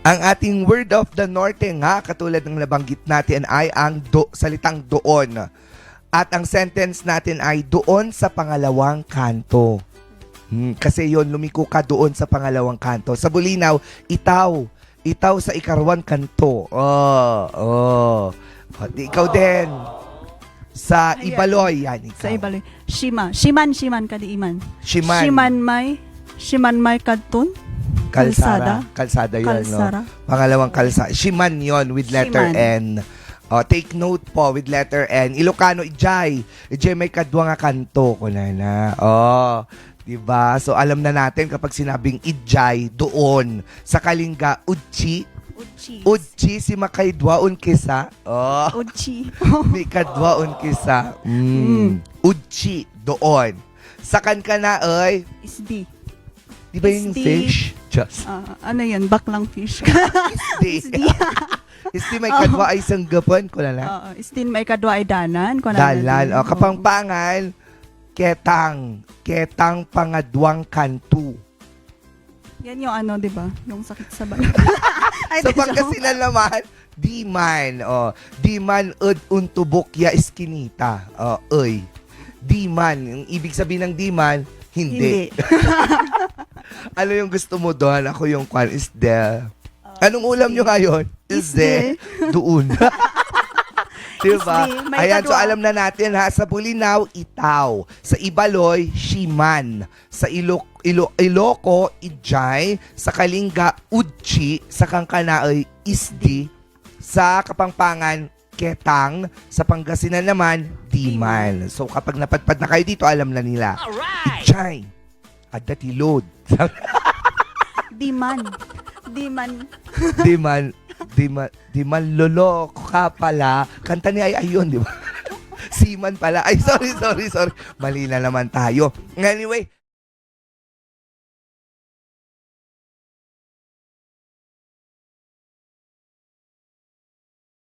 Ang ating word of the norte nga, katulad ng nabanggit natin, ay ang do, salitang doon. At ang sentence natin ay doon sa pangalawang kanto. Hmm, kasi yon lumiko ka doon sa pangalawang kanto. Sa Bulinaw, itaw. Itaw sa ikarwan kanto. Oh, oh. Di ikaw din. Sa Ayan. Ibaloy, yan ikaw. Sa ibaloy. Shima. Shiman, shiman kadi iman. Shiman. Shiman may. Shiman may kadton. Kalsara. Kalsada yun, no? Kalsara. Pangalawang kalsa. Shiman yon with letter Shiman. N. O, take note po with letter N. Ilocano, Ijay. Ijay may kadwa nga kanto ko na na. O, diba? So, alam na natin kapag sinabing Ijay, doon. Sa Kalinga, Uchi. Uchi. Uchi, si makaidwaon kisa. O, Uchi. may kadwaon kisa. Mm. Uchi, doon. Sa kankana, ay, Isdi. Di ba yun yung Isdi. fish? Just. Ah, ano yan? Baklang fish. Isdi. Isdi. May kadwa ay sanggapan ko na lang. Oo. Istin may kadwa ay danan. Kuno Dalan. O, kapangpangan, ketang. Ketang pangadwang kantu. Yan yung ano, di ba? Yung sakit sa balat. Ay, Sa di, Pangasinan naman, di man. O, di man ud untubok ya iskinita. O, oy. Di man. Yung ibig sabihin ng di man, hindi. Hindi. Ano yung gusto mo doon? Ako yung kwan is the... Anong ulam nyo ngayon? Is the... Doon. diba? May Ayan, so alam na natin ha. Sa Bulinaw, Itaw. Sa Ibaloy, Shiman. Sa Ilo, Ilo, Iloco, Ijay. Sa Kalinga, Udchi. Sa Kangkanaoy, Isdi. Sa Kapampangan, Ketang. Sa Pangasinan naman, Diman. So kapag napadpad na kayo dito, alam na nila. Ijay. Adatilod. Di man. Di man. di man, di man, di man lolo ka pala. Kanta ni ay ayun, di ba? Siman pala. Ay, sorry, sorry, sorry. Mali na naman tayo. Anyway,